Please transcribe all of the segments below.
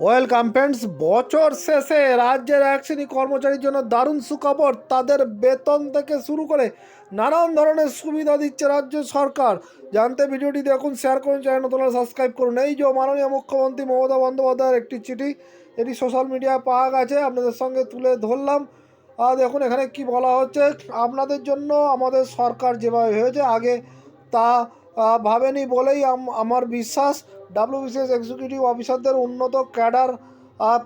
Welcome friends বছর শেষে রাজ্যের এক শ্রেণি কর্মচারীর জন্য দারুণ সুখবর। তাদের বেতন থেকে শুরু করে নানান ধরনের সুবিধা দিচ্ছে রাজ্য সরকার। জানতে ভিডিওটি দেখুন শেয়ার করুন চ্যানেল নতুন সাবস্ক্রাইব করুন। এই যে মাননীয় মুখ্যমন্ত্রী মমতা বন্দ্যোপাধ্যায়ের একটি চিঠি, এটি সোশ্যাল মিডিয়ায় পাওয়া গেছে, আপনাদের সঙ্গে তুলে ধরলাম। আর দেখুন, এখানে কি বলা হচ্ছে, আপনাদের জন্য আমাদের সরকার যেভাবে হয়েছে, আগে তা ভাবেনি বলেই আমার বিশ্বাস। ডাব্লিউবিসিএস এক্সিকিউটিভ অফিসারদের উন্নত ক্যাডার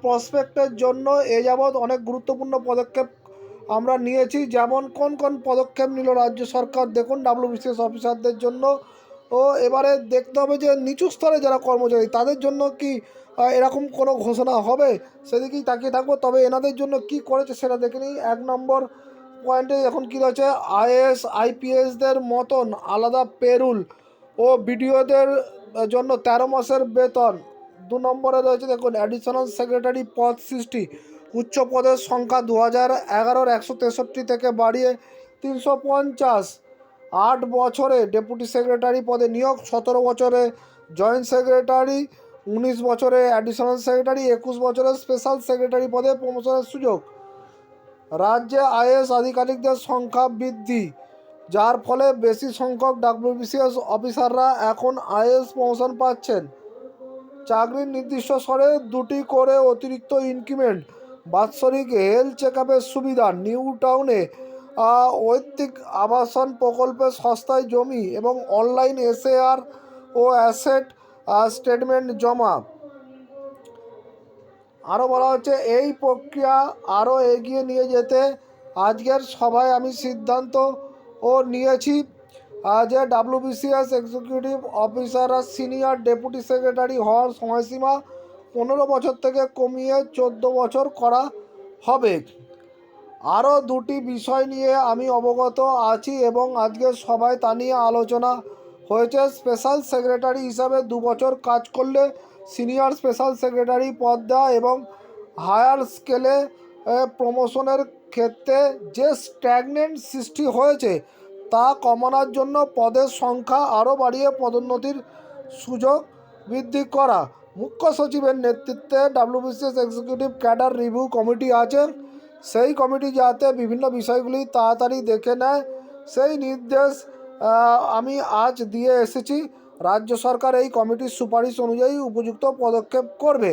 প্রসপেক্টের জন্য এ যাবৎ অনেক গুরুত্বপূর্ণ পদক্ষেপ আমরা নিয়েছি। যেমন, কোন কোন পদক্ষেপ নিল রাজ্য সরকার? দেখুন, ডাব্লিউবিসিএস অফিসারদের জন্য। ও, এবারে দেখতে হবে যে নিচু স্তরে যারা কর্মচারী, তাদের জন্য কি এরকম কোনো ঘোষণা হবে? সেদিকেই তাকিয়ে থাকব। তবে এনাদের জন্য কি করেছে সেটা দেখে নিই। এক নম্বর পয়েন্টে এখন কী রয়েছে? আইএস আইপিএসদের মতন আলাদা পেরুল ও বিডিওদের জন্য তেরো মাসের বেতন। দু নম্বরে রয়েছে দেখুন অ্যাডিশনাল সেক্রেটারি পদ সৃষ্টি। উচ্চ পদের সংখ্যা দু হাজার এগারোর একশো তেষট্টি থেকে বাড়িয়ে তিনশো পঞ্চাশ। আট বছরে ডেপুটি সেক্রেটারি পদে নিয়োগ, সতেরো বছরে জয়েন্ট সেক্রেটারি উনিশ বছরে অ্যাডিশনাল সেক্রেটারি একুশ বছরে স্পেশাল সেক্রেটারি পদে প্রমোশনের সুযোগ। রাজ্যে আইএস আধিকারিকদের সংখ্যা বৃদ্ধি। যার ফলে বেশি সংখ্যক ডাব্লিউবিসিএস অফিসাররা এখন আইএস প্রমোশন পাচ্ছেন। চাকরির নির্দিষ্ট স্তরে দুটি করে অতিরিক্ত ইনক্রিমেন্ট, বাৎসরিক হেলথ চেক সুবিধা, নিউ টাউনে ঐতিক আবাসন প্রকল্পে সস্তায় জমি এবং অনলাইন এসএআর ও অ্যাসেট স্টেটমেন্ট জমা। আরও বলা হচ্ছে, এই প্রক্রিয়া আরও এগিয়ে নিয়ে যেতে আজকের সভায় আমি সিদ্ধান্ত ও নিয়েছি। যে ডাব্লিউবিসিএস এক্সিকিউটিভ অফিসাররা সিনিয়র ডেপুটি সেক্রেটারি হওয়ার সময়সীমা পনেরো বছর থেকে কমিয়ে চোদ্দ বছর করা হবে। আরও দুটি বিষয় নিয়ে আমি অবগত আছি এবং আজকে সভায় তা নিয়ে আলোচনা হয়েছে। স্পেশাল সেক্রেটারি হিসাবে দু বছর কাজ করলে সিনিয়র স্পেশাল সেক্রেটারি পদ দেওয়া এবং হায়ার স্কেলে প্রমোশনের ক্ষেত্রে যে স্ট্যাগনেন্ট সৃষ্টি হয়েছে, তা কমানোর জন্য পদের সংখ্যা আরও বাড়িয়ে পদোন্নতির সুযোগ বৃদ্ধি করা। মুখ্য সচিবের নেতৃত্বে WBCS executive cadre review committee আছে। সেই কমিটি যাতে বিভিন্ন বিষয়গুলি তাড়াতাড়ি দেখে নেয়, সেই নির্দেশ আমি আজ দিয়ে এসেছি। রাজ্য সরকার এই কমিটির সুপারিশ অনুযায়ী উপযুক্ত পদক্ষেপ করবে।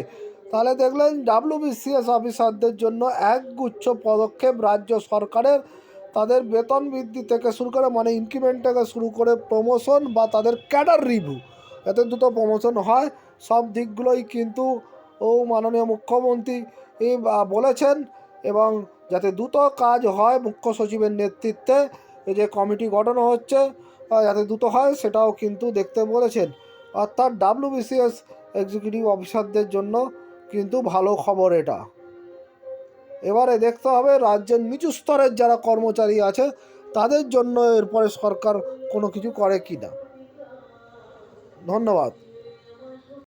তাহলে দেখলেন ডাব্লিউবিসিএস অফিসারদের জন্য একগুচ্ছ পদক্ষেপ রাজ্য সরকারের। তাদের বেতন বৃদ্ধি থেকে শুরু করে মানে ইনক্রিমেন্ট থেকে শুরু করে প্রমোশন বা তাদের ক্যাডার রিভিউ এতে দ্রুত প্রমোশন হয়। সব দিকগুলোই কিন্তু, ও মাননীয় মুখ্যমন্ত্রী বলেছেন এবং যাতে দ্রুত কাজ হয় মুখ্য সচিবের নেতৃত্বে যে কমিটি গঠন হচ্ছে যাতে দ্রুত হয় সেটাও কিন্তু দেখতে বলেছেন। অর্থাৎ ডাব্লিউবিসিএস এক্সিকিউটিভ অফিসারদের জন্য কিন্তু ভালো খবর এটা। এবারে দেখতে হবে রাজ্যের নিচু স্তরের যারা কর্মচারী আছে, তাদের জন্য এরপরে সরকার কোনো কিছু করে কি না ধন্যবাদ।